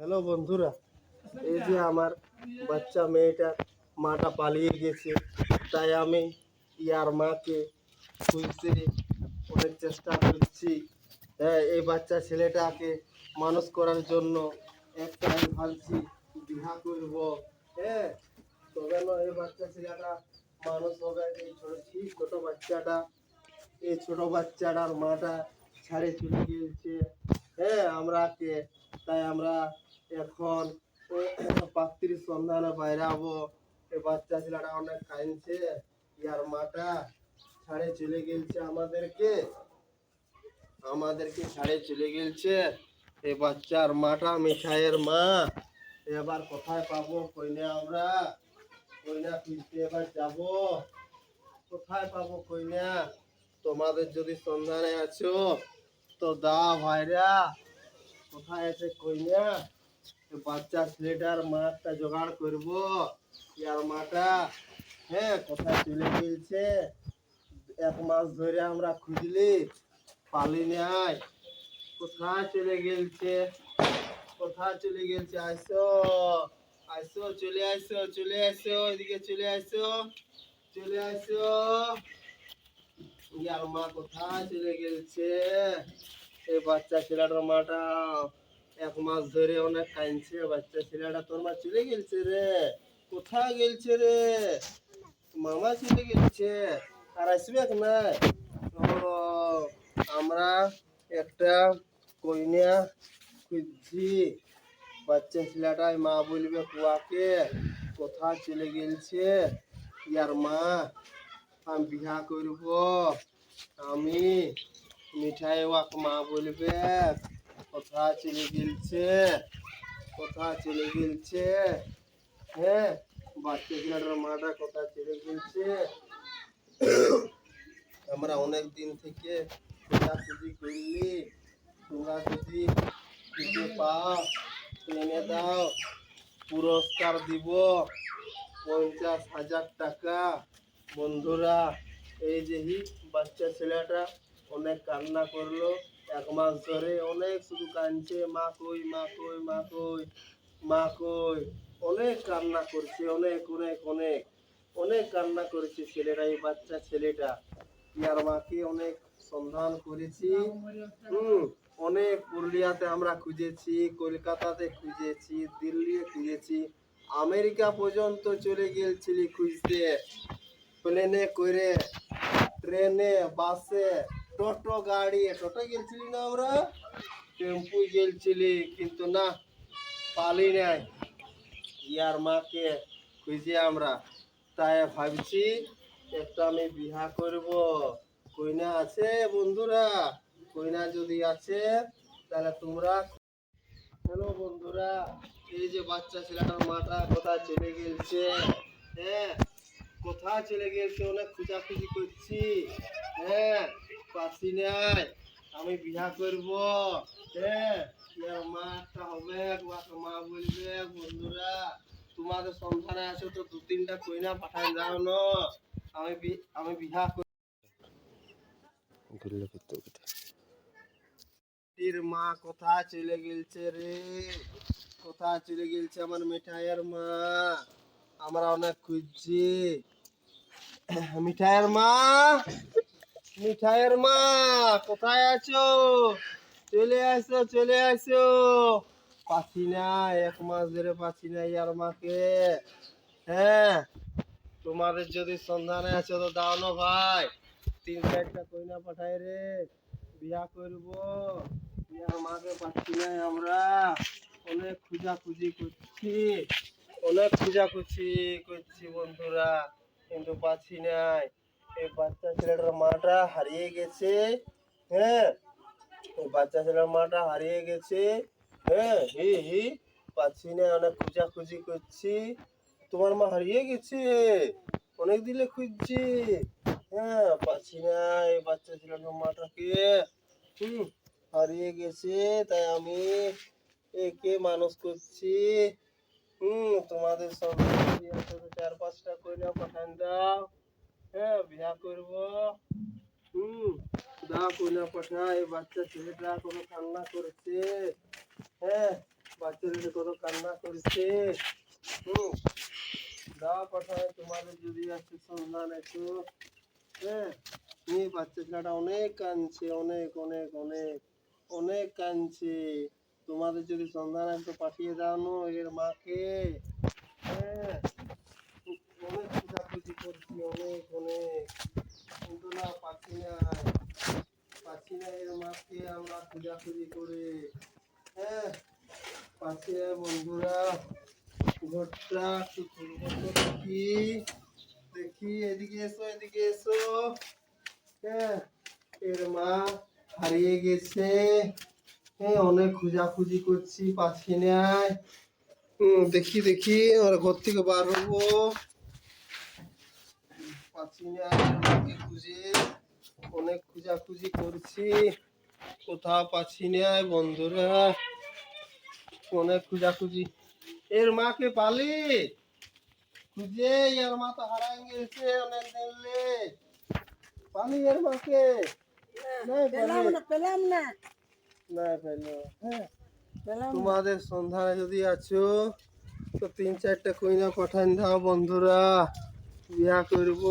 Hello বন্ধুরা, এই যে আমার বাচ্চা মেয়েটা মাটা পালিয়ে গেছে, তাই আমি ইয়ার মাকে খুঁজতে অনেক চেষ্টা করছি। হ্যাঁ এই বাচ্চা ছেলেটাকে মানুষ করার জন্য একটা আমি ভাবছি, বিহা করব। হ্যাঁ তবে না, এই বাচ্চা ছেলেটা মানুষ হবে, এই ছোট বাচ্চাটা, এই ছোট বাচ্চাটার মাটা ছাড়ে চলে গিয়েছে। হ্যাঁ আমরা কে তাই আমরা এখন পাত্রীর সন্ধানে বাইরে এই বাচ্চা ছেলেটা অনেক কাঁদছে। ইয়ার মাটা ছাড়ে চলে গেছে আমাদেরকে। আমাদেরকে ছাড়ে চলে গেলছে। এ বাচ্চার মাটা, মিঠাইয়ের মা। এবার কোথায় পাবো কইনে আমরা? কইনা খুঁজতে এবার যাব। কোথায় পাবো কইনা? তোমাদের যদি সন্ধানে আছো, তো দা ভাইরা। কোথায় আছে কইনা? বাচ্চা ছেলেটার মাটা জোগাড় করব। ইয়ার মাটা হ্যাঁ কোথায় চলে গেছে এক মাস ধরে আমরা খুঁজলি, পালি নাই। কোথায় চলে গেছে কোথায় চলে গেছে আইসো আইসো, চলে আইসো চলে আইসো, এদিকে চলে আইসো চলে আইসো। ইয়ার মা কোথায় চলে গেছে এই বাচ্চা ছেলেটার মাটা। এক মাস ধরে অনেক কাঁদছে বাচ্চা ছেলেটা তোর মা চলে গেলছে রে। কোথায় গেলছে রে? মামা চলে গেলছে। আর আসবে না? আমরা একটা কইনা খুঁজছি। বাচ্চা ছেলেটাই মা বলবে, কুয়াকে, কোথায় চলে গেছে ইয়ার মা, আমি বিহা করব। আমি মিঠাই ওয়াক মা বলবে কোথায় চলে গেছে কোথায় চলে গেছে হ্যাঁ বাচ্চা ছেলেটার মাটা কোথায় চলে গেছে আমরা অনেক দিন থেকে খোঁজাখুঁজি করলি তোমরা যদি খুঁজে পাও এনে দাও। পুরস্কার দিব। পঞ্চাশ হাজার টাকা। বন্ধুরা, এই যেহি বাচ্চা ছেলেটা অনেক কান্না করল। এক মাস ধরে অনেক শুধু কাঁদছে মা কই মা কই মা কই মা কই অনেক কান্না করছে, অনেক অনেক অনেক। অনেক কান্না করেছে ছেলেটা এই বাচ্চা ছেলেটা। ইয়ার মাকে অনেক সন্ধান করেছি। হুম, অনেক পুরুলিয়াতে আমরা খুঁজেছি, কলকাতাতে খুঁজেছি দিল্লি খুঁজেছি। আমেরিকা পর্যন্ত চলে গিয়েছিলি খুঁজতে। প্লেনে করে ট্রেনে বাসে টোটো, গাড়ি, টোটো গেছিলি না আমরা? টেম্পু গেলছিলি, কিন্তু না, পালি নাই। ইয়ার মাকে খুঁজে আমরা। তাই ভাবছি, একটা আমি বিহা করব। কইনা আছে বন্ধুরা? কইনা যদি আছে, তাহলে তোমরা হ্যালো বন্ধুরা, এই যে বাচ্চা ছেলেটার মাটা কোথায় চলে গেছে হ্যাঁ? কোথায় চলে গেছে অনেক খোঁজাখুঁজি করছি। হ্যাঁ পাচ্ছি নাই। আমি বিহা করব। হ্যাঁ মা একটা হবে মা বলবে বন্ধুরা তোমাদের সন্ধানে আছো তো দু তিনটা কইনা পাঠায় যাও না। আমি আমি কর এর মা কোথায় চলে গেছে রে? কোথায় চলে গেছে আমার মিঠাইয়ের মা? আমরা অনেক খুঁজছি। মিঠাইয়ের মা মিঠাইয়ের মা, কোথায় আছো? চলে আসো চলে আসো। পাচ্ছি না এক মাস ধরে পাচ্ছি না ইয়ার মাকে। হ্যাঁ তোমাদের যদি সন্ধানে আছো তো দাও না ভাই। তিন চারটা কইনা পাঠাই রে, বিয়া করব। ইয়ার মাকে পাচ্ছি না আমরা। অনেক খুঁজাখুঁজি করছি, অনেক খুঁজাখুঁজি করছি বন্ধুরা। কিন্তু পাচ্ছি নাই। এই বাচ্চা ছেলেটার মাটা হারিয়ে গেছে হ্যাঁ। এই বাচ্চা ছেলের মাটা হারিয়ে গেছে হ্যাঁ হি হি। পাচ্ছি না অনেক খুঁজাখুঁজি করছি। তোমার মা হারিয়ে গেছে, অনেক দিলে খুঁজছি হ্যাঁ পাচ্ছি না এই বাচ্চা ছেলেটার মাটাকে, হুম, হারিয়ে গেছে, তাই আমি একে মানুষ করছি। হুম, তোমাদের সব চার পাঁচটা কইনা পাঠান, দাও। হ্যাঁ বিয়া করব। হুম, দাও কইনা পাঠা এই বাচ্চা ছেলেটা কোনো কান্না করেছে। হ্যাঁ বাচ্চা বাচ্চাদের কত কান্না করছে। হুম, দাও পাঠায় তোমাদের যদি আছে সন্ধান একটু। হ্যাঁ এই বাচ্চা ছেলেটা অনেক কাঁদছে, অনেক অনেক অনেক অনেক কাঁদছে। তোমাদের যদি সন্ধান একটু পাঠিয়ে দাও নো, এর মাকে। হ্যাঁ অনেক করছি, অনেক অনেক। না এর মাকে আমরা করে। হ্যাঁ বন্ধুরা। তো দেখি, এদিকে এসো এদিকে এসো। হ্যাঁ এর মা হারিয়ে গেছে। অনেক খোঁজাখুঁজি করছি পাচ্ছি না দেখি দেখি ওর ঘর থেকে বার হব। পাচ্ছি না খুঁজে। অনেক খোঁজাখুঁজি করছি। কোথাও পাচ্ছি না বন্ধুরা। অনেক খোঁজাখুঁজি। এর মাকে পালি? খুঁজে এর মা তো হারাই গেছে অনেক দিনলে পালি এর মাকে? পেলাম না পেলাম না। হ্যাঁ। তোমাদের সন্ধানে যদি আছো তো তিন চারটা কইনা পাঠান দাও বন্ধুরা। বিয়া করব।